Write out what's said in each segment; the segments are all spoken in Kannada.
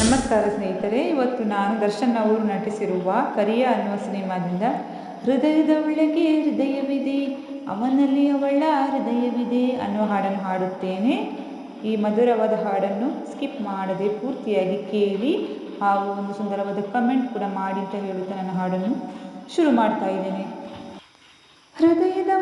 ನಮಸ್ಕಾರ ಸ್ನೇಹಿತರೆ, ಇವತ್ತು ನಾನು ದರ್ಶನ್ ಅವರು ನಟಿಸಿರುವ ಕರಿಯ ಅನ್ನುವ ಸಿನಿಮಾದಿಂದ, ಹೃದಯದ ಒಳಗೆ ಹೃದಯವಿದೆ, ಅವನಲ್ಲಿ ಅವಳ ಹೃದಯವಿದೆ ಅನ್ನುವ ಹಾಡನ್ನು ಹಾಡುತ್ತೇನೆ. ಈ ಮಧುರವಾದ ಹಾಡನ್ನು ಸ್ಕಿಪ್ ಮಾಡದೆ ಪೂರ್ತಿಯಾಗಿ ಕೇಳಿ, ಹಾಗೂ ಒಂದು ಸುಂದರವಾದ ಕಮೆಂಟ್ ಕೂಡ ಮಾಡಿ ಅಂತ ಹೇಳುತ್ತಾ ನನ್ನ ಹಾಡನ್ನು ಶುರು ಮಾಡ್ತಾ ಇದ್ದೇನೆ. ಹೃದಯದ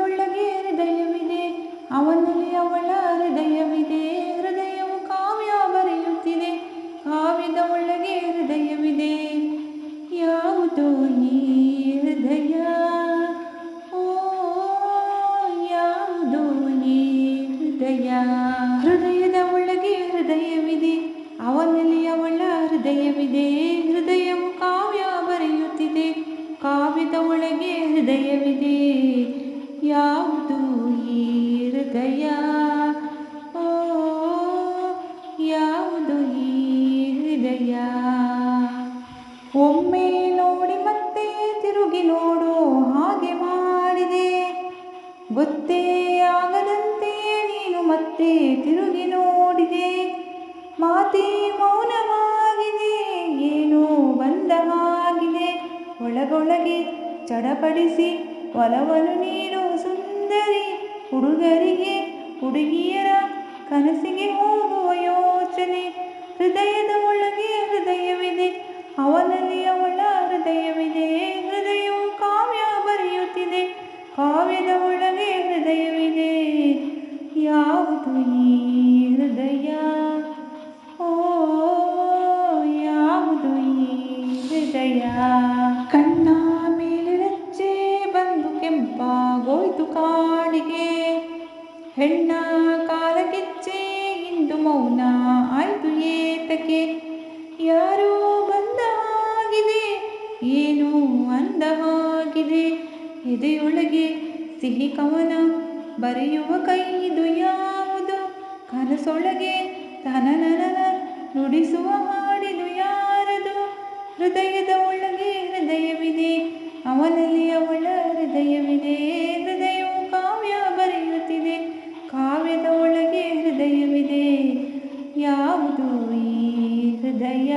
ಹೃದಯ, ಹೃದಯದ ಒಳಗೆ ಹೃದಯವಿದೆ. ಅವನಲ್ಲಿ ಅವಳ ಹೃದಯವಿದೆ. ಹೃದಯವು ಕಾವ್ಯ ಬರೆಯುತ್ತಿದೆ. ಕಾವ್ಯದ ಒಳಗೆ ಹೃದಯವಿದೆ. ಯಾವುದು ಈ ಹೃದಯ? ಓ, ಯಾವುದು ಈ ಹೃದಯ? ಒಮ್ಮೆ ನೋಡಿ ಮತ್ತೆ ತಿರುಗಿ ನೋಡು, ಹಾಗೆ ಮಾಡಿದೆ. ಗೊತ್ತೇ ಮತ್ತೆ ತಿರುಗಿ ನೋಡಿದೆ. ಮಾತೆ ಮೌನವಾಗಿದೆ, ಏನು ಬಂದ ಹಾಗಿದೆ. ಒಳಗೊಳಗೆ ಚಡಪಡಿಸಿ ಒಲವನು ನೀಡು ಸುಂದರಿ ಹುಡುಗರಿಗೆ, ಹುಡುಗಿಯರ ಕನಸಿಗೆ ಹೋಗುವ ಯೋಚನೆ, ಹೃದಯದ ಯಾವುದು ಓ, ಯಾವುದು ಈ ಹೃದಯ? ಕಣ್ಣ ಬಂದು ಕೆಂಪಾಗೋಯ್ತು ಕಾಡಿಗೆ. ಹೆಣ್ಣ ಕಾಲ ಕಿಚ್ಚೆ, ಇಂದು ಮೌನ ಆಯ್ತು ಏತಕ್ಕೆ? ಯಾರೋ ಬಂದ ಹಾಗಿದೆ, ಏನು ಅಂದ ಹಾಗಿದೆ. ಎದೆಯೊಳಗೆ ಸಿಹಿ ಕವನ ಬರೆಯುವ ಕೈದು ಯಾವುದು ಕನಸೊಳಗೆ ತನನನ ನುಡಿಸುವ ಹಾಡಿದು ಯಾರದು? ಹೃದಯದ ಒಳಗೆ ಹೃದಯವಿದೆ, ಅವನಲ್ಲಿ ಅವಳ ಹೃದಯವಿದೆ. ಹೃದಯವು ಕಾವ್ಯ ಬರೆಯುತ್ತಿದೆ, ಕಾವ್ಯದ ಒಳಗೆ ಹೃದಯವಿದೆ. ಯಾವುದು ಈ ಹೃದಯ?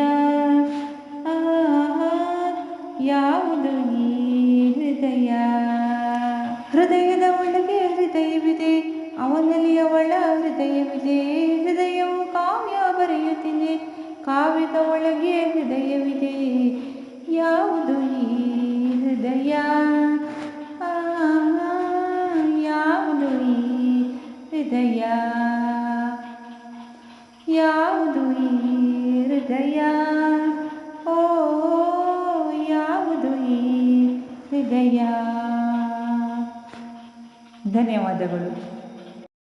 ಯಾವುದು ಈ ಹೃದಯ? ಹೃದಯ ಅವನಲ್ಲಿ ಅವಳ ಹೃದಯವಿದೆ, ಹೃದಯವು ಕಾವ್ಯ ಬರೆಯುತ್ತಿದೆ, ಕಾವ್ಯದ ಒಳಗೆ ಹೃದಯವಿದೆ. ಯಾವುದು ಈ ಹೃದಯ? ಯಾವುದು ಈ ಹೃದಯ? ಯಾವುದು ಈ ಹೃದಯ? ಓ, ಯಾವುದು ಈ ಹೃದಯ? ಧನ್ಯವಾದಗಳು.